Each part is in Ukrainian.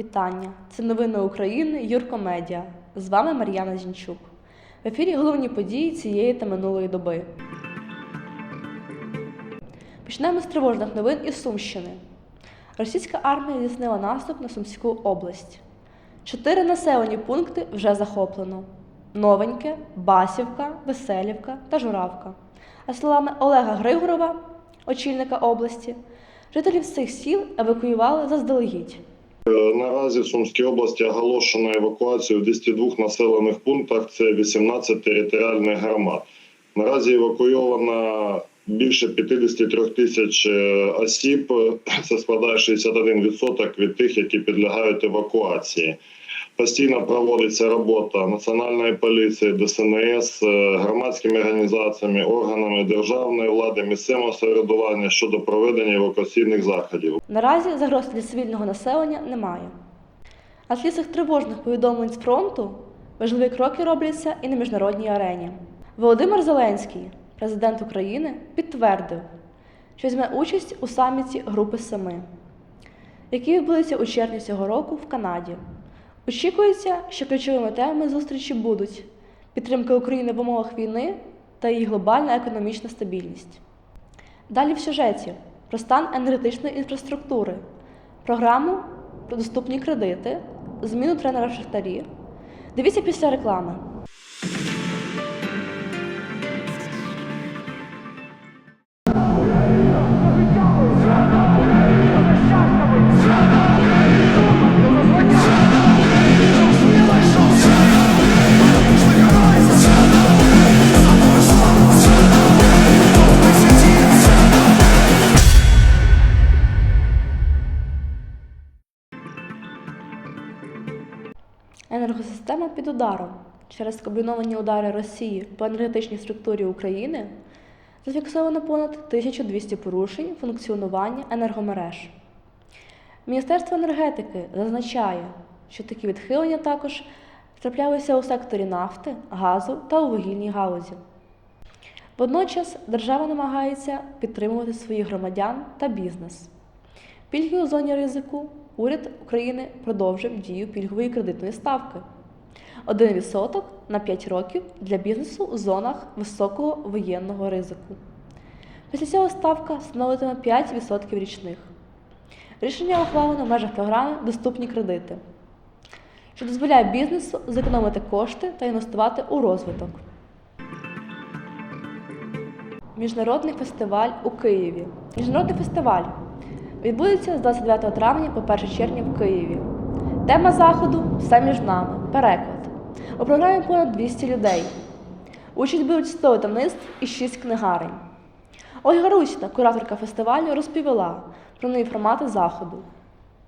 Вітання! Це новини України Юрко Медіа. З вами Мар'яна Зінчук. В ефірі головні події цієї та минулої доби. Почнемо з тривожних новин із Сумщини. Російська армія здійснила наступ на Сумську область. Чотири населені пункти вже захоплено: Новеньке, Басівка, Веселівка та Журавка. А словами Олега Григорова, очільника області, жителів цих сіл евакуювали заздалегідь. Наразі в Сумській області оголошено евакуацію в 202 населених пунктах. Це 18 територіальних громад. Наразі евакуйовано більше 53 тисяч е, осіб. Це складає 61% від тих, які підлягають евакуації. Постійно проводиться робота Національної поліції, ДСНС, е, громадськими організаціями, органами державної влади, місцевого самоврядування щодо проведення евакуаційних заходів. Наразі загроз для цивільного населення немає. А слід цих тривожних повідомлень з фронту важливі кроки робляться і на міжнародній арені. Володимир Зеленський, президент України, підтвердив, що візьме участь у саміті Групи Семи, який відбудеться у червні цього року в Канаді. Очікується, що ключовими темами зустрічі будуть підтримка України в умовах війни та її глобальна економічна стабільність. Далі в сюжеті про стан енергетичної інфраструктури, програму про доступні кредити, зміну тренера Шахтарі. Дивіться після реклами. Енергосистема під ударом через комбіновані удари Росії по енергетичній структурі України зафіксовано понад 1200 порушень функціонування енергомереж. Міністерство енергетики зазначає, що такі відхилення також траплялися у секторі нафти, газу та у вугільній галузі. Водночас держава намагається підтримувати своїх громадян та бізнес. Пільги у зоні ризику уряд України продовжив дію пільгової кредитної ставки 1% на 5 років для бізнесу у зонах високого воєнного ризику. Після цього ставка становитиме 5% річних. Рішення ухвалено в межах програми Доступні кредити, що дозволяє бізнесу зекономити кошти та інвестувати у розвиток. Міжнародний фестиваль у Києві. Міжнародний фестиваль відбудеться з 29 травня по 1 червня в Києві. Тема заходу все між нами. Переклад. У програмі понад 200 людей. Участь беруть 100 видавництв і 6 книгарень. Ольга Русіна, кураторка фестивалю, розповіла про нові формати заходу.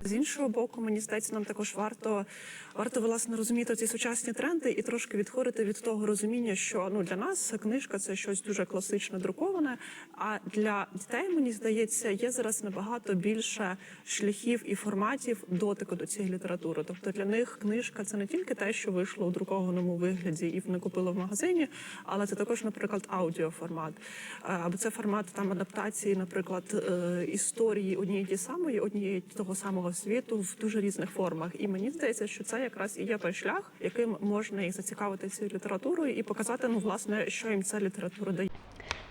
З іншого боку, мені здається, нам також варто варто власне розуміти ці сучасні тренди і трошки відходити від того розуміння, що ну для нас книжка це щось дуже класично друковане. А для дітей мені здається, є зараз набагато більше шляхів і форматів дотику до цієї літератури. Тобто для них книжка це не тільки те, що вийшло у друкованому вигляді і вони купили в магазині, але це також, наприклад, аудіоформат, Е, або це формат там адаптації, наприклад, е, історії однієї ті самої, однієї того самого світу в дуже різних формах. І мені здається, що це якраз і є той шлях, яким можна їх зацікавити цією літературою і показати, ну власне, що їм ця література дає.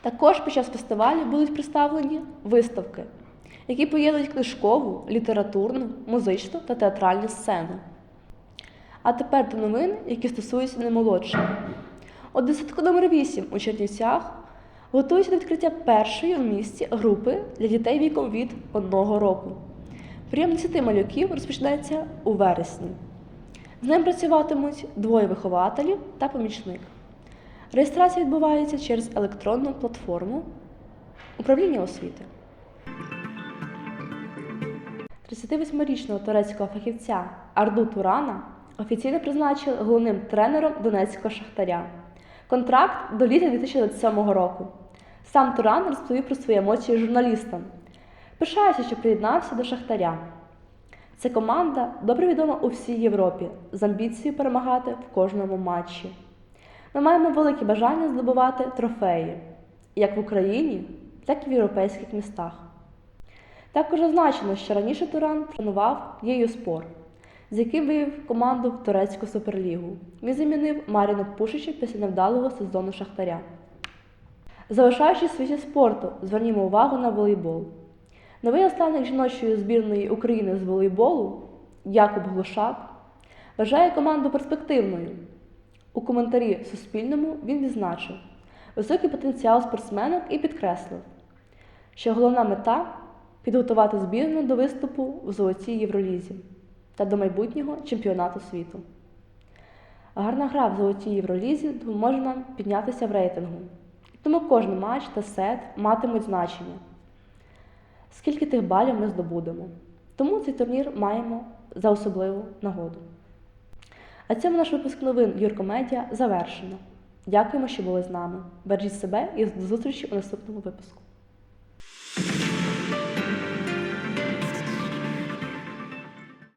Також під час фестивалю будуть представлені виставки, які поєднують книжкову, літературну, музичну та театральні сцени. А тепер до новин, які стосуються наймолодших. У дитсадку номер 8 у Чернівцях готується до відкриття першої в місті групи для дітей віком від одного року. Прийом 10 малюків розпочнеться у вересні. З ним працюватимуть двоє вихователів та помічник. Реєстрація відбувається через електронну платформу управління освіти. 38-річного турецького фахівця Арду Турана офіційно призначили головним тренером Донецького шахтаря. Контракт до літа 2027 року. Сам Туран розповів про свої емоції журналістам. Пишаюся, що приєднався до Шахтаря. Ця команда добре відома у всій Європі з амбіцією перемагати в кожному матчі. Ми маємо велике бажання здобувати трофеї як в Україні, так і в європейських містах. Також зазначено, що раніше Туран тренував Єю спор. з яким вивів команду в турецьку суперлігу. Він замінив Маріна Пушича після невдалого сезону Шахтаря. Залишаючись в світі спорту, звернімо увагу на волейбол. Новий наставник жіночої збірної України з волейболу Якуб Глушак вважає команду перспективною. У коментарі Суспільному він відзначив високий потенціал спортсменок і підкреслив, що головна мета підготувати збірну до виступу в золотій Євролізі та до майбутнього чемпіонату світу. Гарна гра в золотій Євролізі допоможе нам піднятися в рейтингу. Тому кожен матч та сет матимуть значення. Скільки тих балів ми здобудемо. Тому цей турнір маємо за особливу нагоду. А цьому наш випуск новин Юркомедія завершено. Дякуємо, що були з нами. Бережіть себе і до зустрічі у наступному випуску.